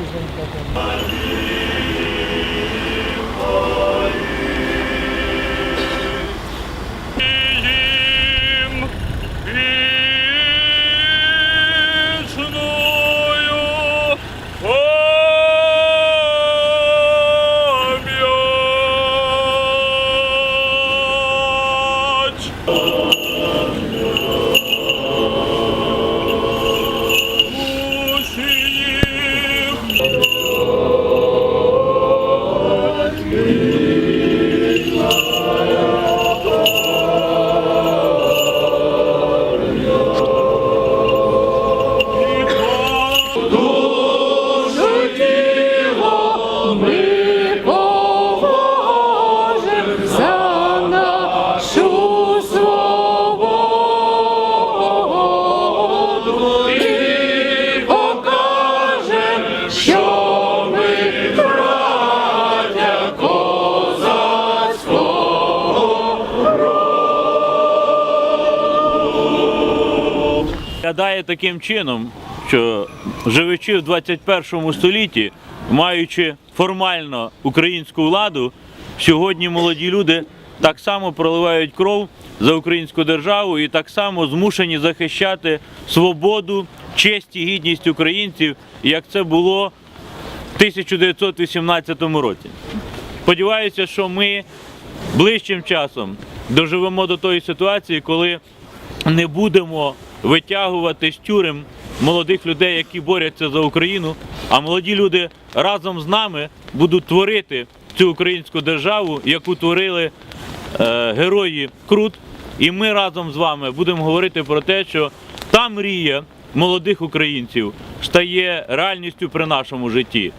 їм Виглядає таким чином, що живучи в 21 столітті, маючи формально українську владу, сьогодні молоді люди так само проливають кров за українську державу і так само змушені захищати свободу, честь і гідність українців, як це було в 1918 році. Сподіваюся, що ми ближчим часом доживемо до тої ситуації, коли не будемо витягувати з тюрем молодих людей, які борються за Україну, а молоді люди разом з нами будуть творити цю українську державу, яку творили е, герої Крут. І ми разом з вами будемо говорити про те, що та мрія молодих українців стає реальністю при нашому житті.